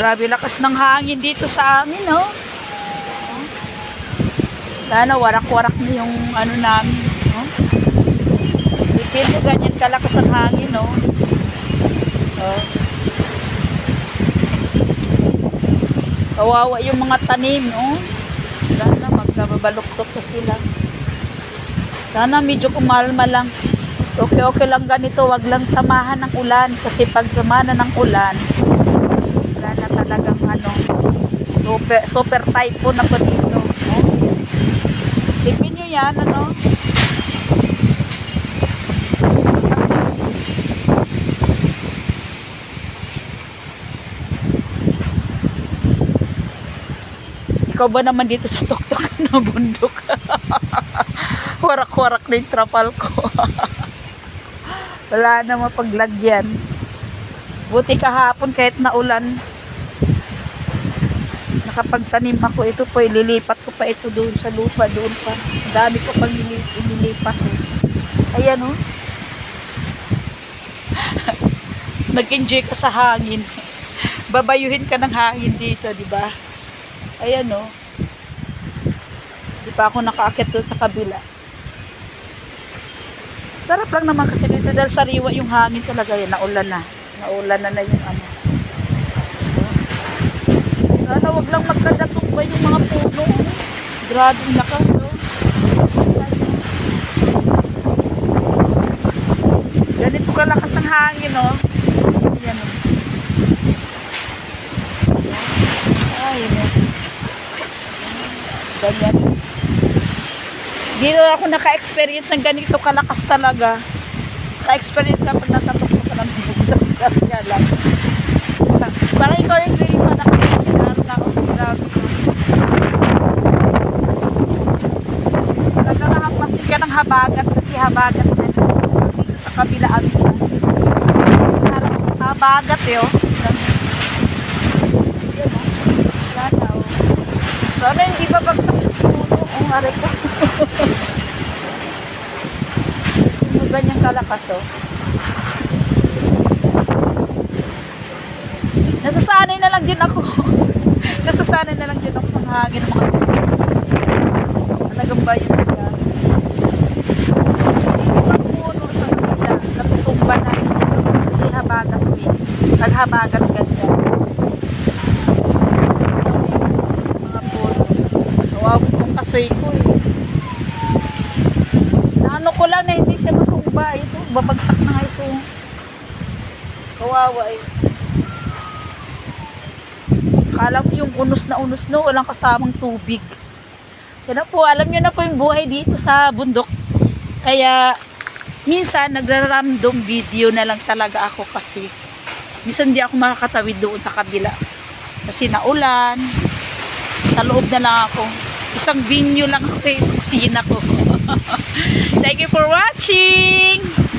Grabe lakas ng hangin dito sa amin, no? Sana warak-warak na yung ano namin, no? I-feel nyo ganyan kalakas ang hangin, no? Oh. Kawawa yung mga tanim, no? Sana magkababaluktot pa sila. Sana medyo kumalma lang. Okay-okay lang ganito, wag lang samahan ng ulan. Kasi pag samahan ng ulan, wala na talagang ano, super, super typhoon na to dito. No? Sipin nyo yan, ano? Ikaw ba naman dito sa tuktok na bundok? Warak-warak na yung trapal ko. Wala na mapaglagyan. Buti kahapon kahit naulan. Nakapagtanim ako ito po, ililipat ko pa ito doon sa lupa, doon pa. Dami ko pang ili- ililipat. Ayan oh. Nag-enjoy ka sa hangin. Babayuhin ka ng hangin dito, di ba? Ayan oh. Di pa ako nakaakit doon sa kabila. Sarap lang naman kasi dito dahil sariwa yung hangin talaga yan. Naulan na. Naulan na na yung ano. Sana wag lang magkadatumba yung mga puno. Grabe yung lakas, oh. Ganito kalakas ang hangin, oh. Ayan, oh. Ay, oh. Ganyan. Dito ako naka-experience ng ganito kalakas talaga. Ka-experience ka pag nasa tuktok ka ng bundok. Kasi nga lang. Parang ikaw yung hindi pa nakakasinabi na ako. Grabe ko. Talaga nakapasin ka ng habagat kasi habagat na dito sa kabilaan ko. Parang sa habagat eh oh. Yan, oh. Na, oh. Sana hindi pa bagsak yung puno. Ang aray ko. Yung ganyang kalakas oh. Nasasanay lang din ako. Nasasanay na lang din ako ng hangin mga Talagang ba yun nila? Ang puno sa kanila, natutumba na. Hindi habagat ko eh. Naghabagat ganda. Mga puno. Kawawa kong kasoy ko eh. Naano ko lang na hindi siya matumba. Ito, babagsak na nga ito. Kawawa eh. Kala mo yung unos na unos no, walang kasamang tubig. Kaya po, alam nyo na po yung buhay dito sa bundok. Kaya, minsan, nagra-random video na lang talaga ako kasi minsan di ako makakatawid doon sa kabila. Kasi naulan, sa loob na lang ako. Isang venue lang ako, eh, sa kusina ko. Thank you for watching!